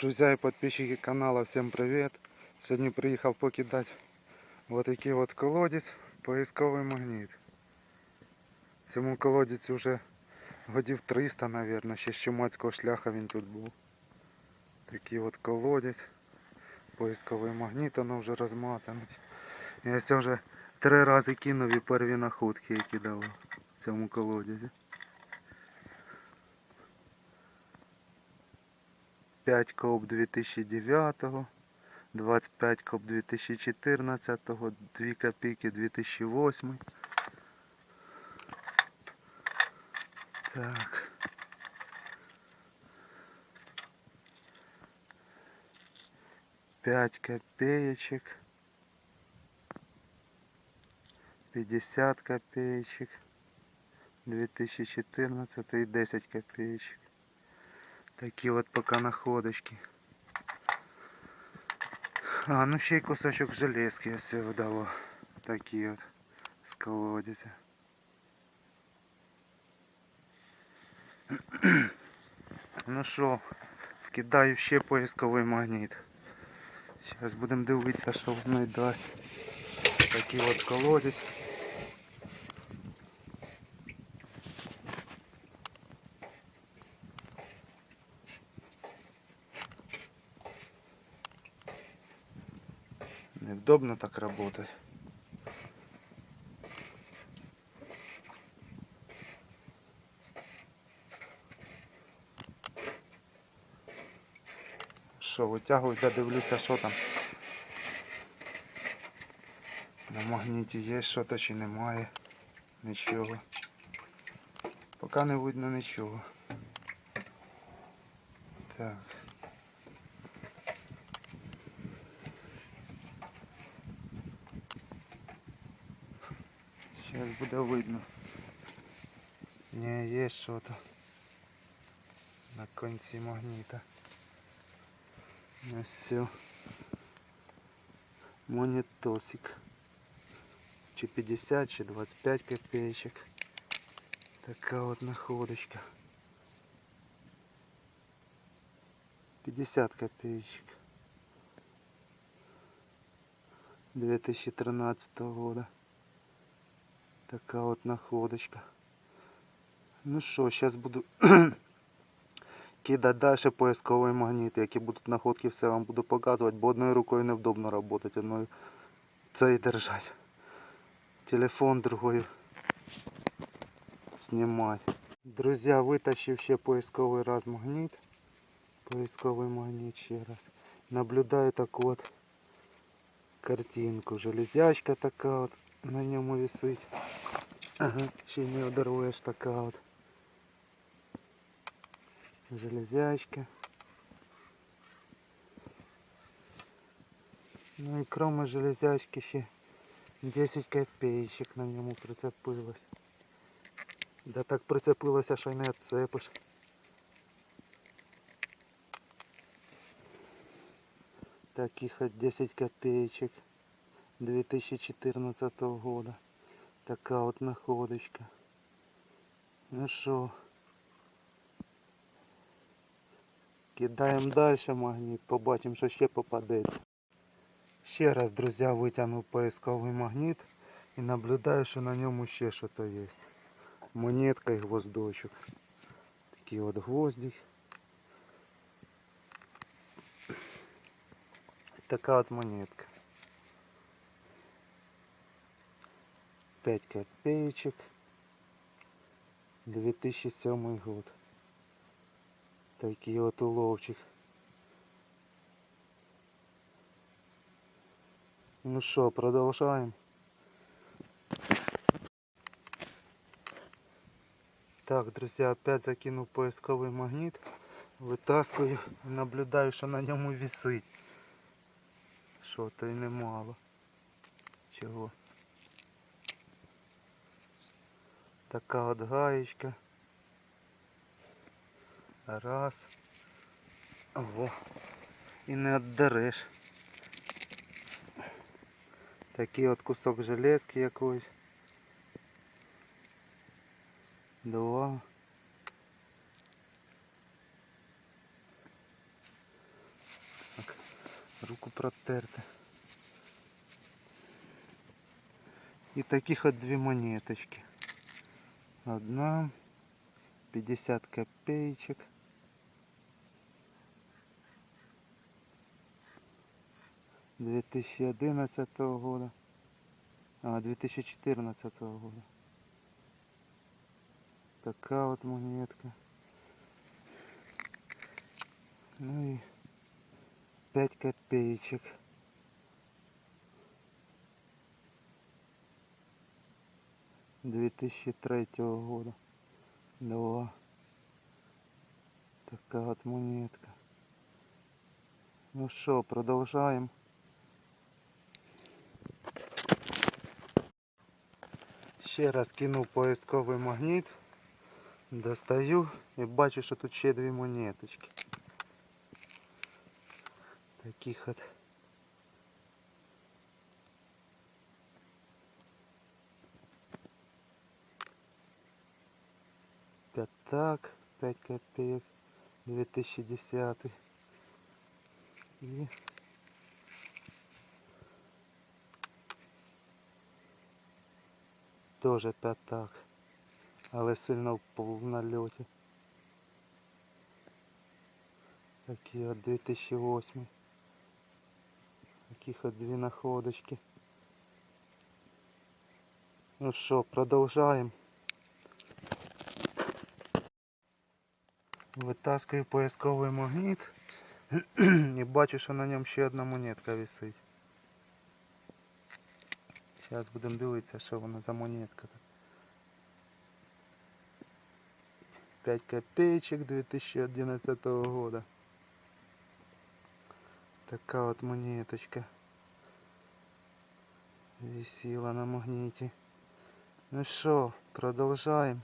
Друзья и подписчики канала, всем привет! Сьогодні приїхав покидати вот такий от колодець, поисковий магніт. Цьому колодязю вже годів 300, наверное, ще з чумацького шляха він тут був. Такий от колодязь, поисковий магніт, воно вже розматаний. Я ось вже три рази кинув і перві находки, які дало в цьому колодязі. 5 коп 2009, 25 коп 2014, 2 копійки 2008. Так. Пять копеечек. 50 копеечек. 2014 и 10 копеечек. Такі от поки находочки. А, ну ще й кусочок железки ось вдало. Такі от з колодязя. Ну що, вкидаю ще поисковий магніт. Зараз будемо дивитися, що воно й дасть. Такий от колодязь. Неудобно так работать. Що, витягую, да дивлюся, що там. На магніті є що-то чи немає. Нічого. Поки не видно нічого. Так. Сейчас буде видно. Не, є що-то на конці магніта. Ось все. Монетосик. Чи 50, чи 25 копеечек. Така от находочка. 50 копеечек. 2013 года. Така от находочка. Ну що, зараз буду кидати далі поисковий магніт. Які будуть находки, все вам буду показувати, бо одною рукою невдобно працювати, одною цей держать. Телефон другою знімати. Друзі, витащив ще поисковий раз магніт. Поисковий магніт ще раз. Наблюдаю таку от картинку. Железячка така от на ньому висить. Ага, ще не одаруєш така от. Железячка. Ну і кроме железячки ще 10 копеечек на ньому прицепилось. Да так прицепилося, що й не відцепиш. Таких от 10 копеечек 2014 года. Така от находочка. Ну що, кидаємо далі магніт, побачимо, що ще попадеться. Ще раз, друзі, витягнув поисковий магніт і наблюдаю, що на ньому ще щось є. Монетка і гвоздочок. Такий от гвоздик. Така от монетка. 5 копеечек. 2007 год. Такий от уловчик. Ну что, продолжаем. Так, друзья, опять закинул поисковый магнит. Вытаскиваю и наблюдаю, что на ньому висить. Що-то і немало. Чого? Така от гаєчка. Раз. Во. І не отдереш. Такий от кусок железки якоїсь. Два. Так. Руку протерти. І таких от дві монеточки. Одна 50 копеечек. Две тысячи одиннадцатого года. А, 2014 года. Такая вот монетка. Ну и 5 копеечек. Две тысячи третьего года. Два. Такая вот монетка. Ну что, продолжаем. Ще раз кинув поисковий магніт. Достаю і бачу, що тут ще дві монеточки. Таких от. Пятак, 5 копеек, 2010. И Тоже п'ятак, але сильно в нальоті. Такі от 2008. Таких от дві находочки. Ну що, продовжаємо. Витаскую поисковий магніт і бачу, що на ньому ще одна монетка висить. Зараз будемо дивитися, що вона за монетка. 5 копеечек 2011 года. Така от монеточка. Висела на магніті. Ну що, продовжаємо.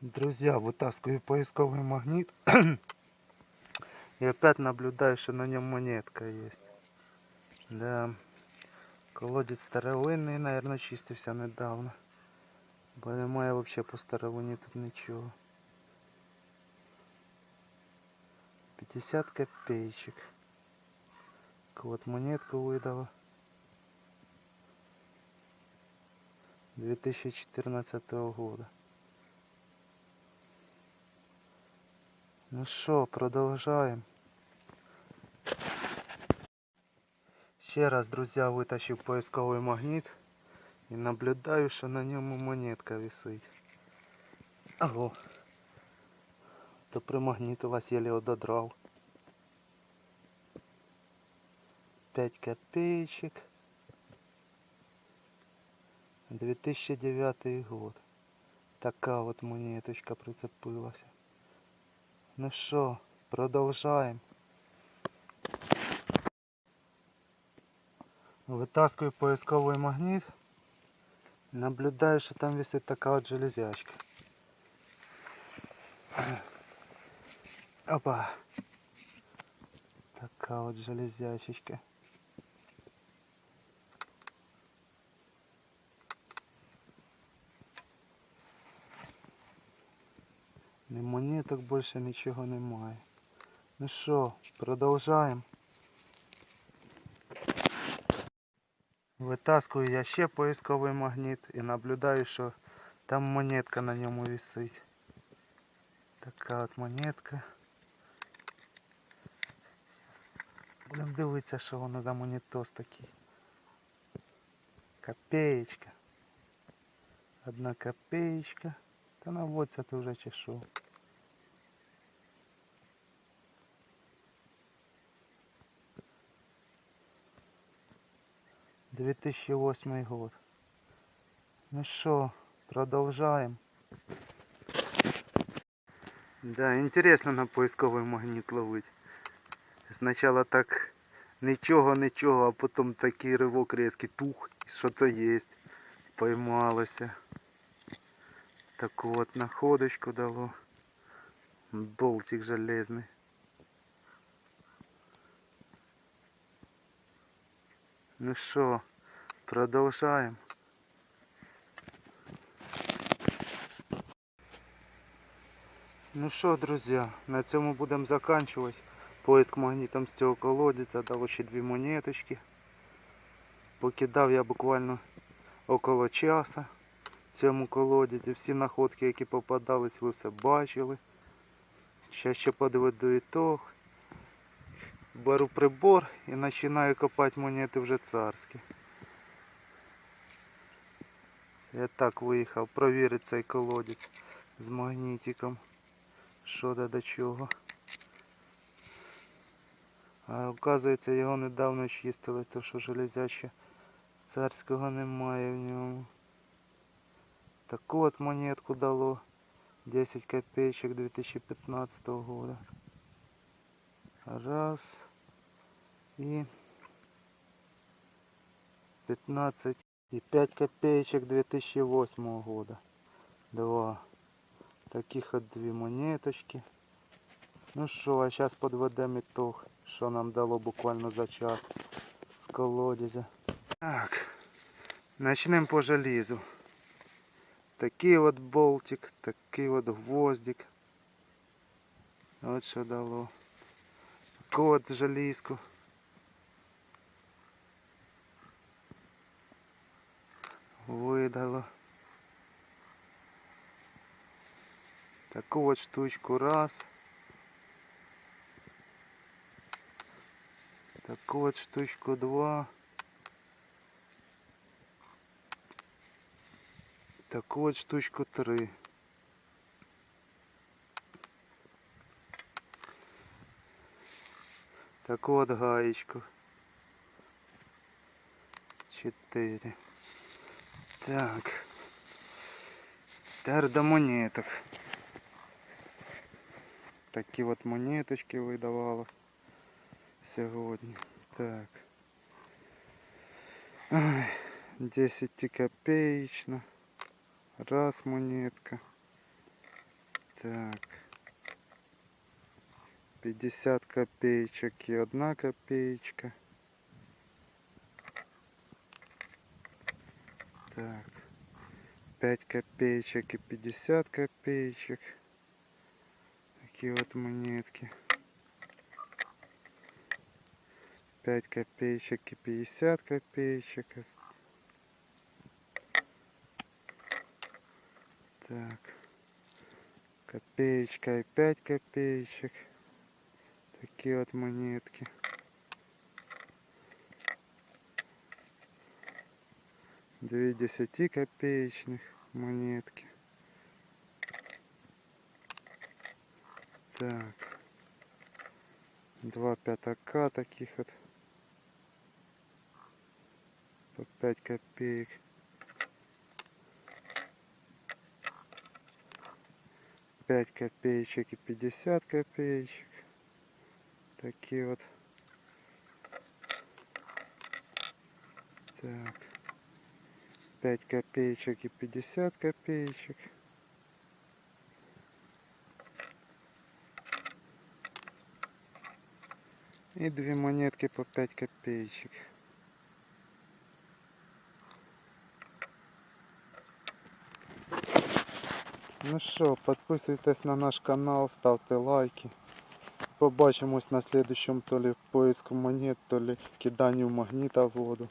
Друзья, вытаскиваю поисковый магнит. И опять наблюдаю, что на нем монетка есть. Да. Колодец старовинний, наверное, чистився недавно. Бо немає вообще по старовині тут нічого. 50 копеечек. Вот монетку видала. 2014 года. Ну що, продовжаємо. Ще раз, друзі, витащив поисковий магніт і наблюдаю, що на ньому монетка висить. Ого. То примагнітилась, єлі ододрав. 5 копеечек. 2009 год. Така от монеточка прицепилася. Ну що, продовжаємо. Витаскую поисковий магніт. Наблюдаю, що там висить така от железячка. Опа. Така от железячечка. Ні монеток більше нічого немає. Ну що, продовжаємо. Витаскую я ще поисковий магніт і наблюдаю, що там монетка на ньому висить. Така от монетка. Будемо дивитися, що воно за монетос такий. Копеечка. Одна копеечка. Та наводься ти вже чи що. Две тысячи восьмой год. Ну что, продолжаем. Да, интересно на поисковий магніт ловить. Спочатку так нічого, нічого, а потім такий ривок різкий тух, що то є. Поймалося. Таку от находочку дало. Болтик железний. Ну що, продовжаємо. Ну що, друзі, на цьому будемо заканчувати. Поиск магнітом з цього колодязя дало ще дві монеточки. Покидав я буквально около часа цьому колодязі. Всі находки, які попадались, ви все бачили. Зараз ще подивитися ітог. Беру прибор і починаю копати монети вже царські. Я так виїхав провірити цей колодязь з магнітиком. Що да до чого. А оказується його недавно чистили, то що железяче царського немає в ньому. Таку от монетку дало 10 копеечек 2015 года. Раз и 15 и 5 копеечек 2008 года. Два. Таких от дві монеточки. Ну що, а зараз подведемо ітог, що нам дало буквально за час з колодязя. Так, начнемо по желізу. Такий от болтик, такий от гвоздик. От що дало. Таку от желізку. Видало. Таку от штучку раз. Таку от штучку два. Таку от штучку три. Таку от гаечку. Чотири. Так. До монеток. Такі от монеточки видавало сьогодні. Так. Ай, 10 копеечно. Раз монетка. Так. 50 копеечек и одна копеечка. Так. 5 копеечек и 50 копеечек. Такие вот монетки. 5 копеечек и 50 копеечек. Так. Копеечка и 5 копеечек. Такие вот монетки. Две десятикопеечных монетки. Так. Два пятака таких вот. По 5 копеек. Пять копеечек и 50 копеечек. Такие вот. Так. 5 копеечек и 50 копеечек. И две монетки по 5 копеечек. Ну що, підписуйтесь на наш канал, ставте лайки. Побачимось на следующем то ли поиску монет, то ли киданию магнита в воду.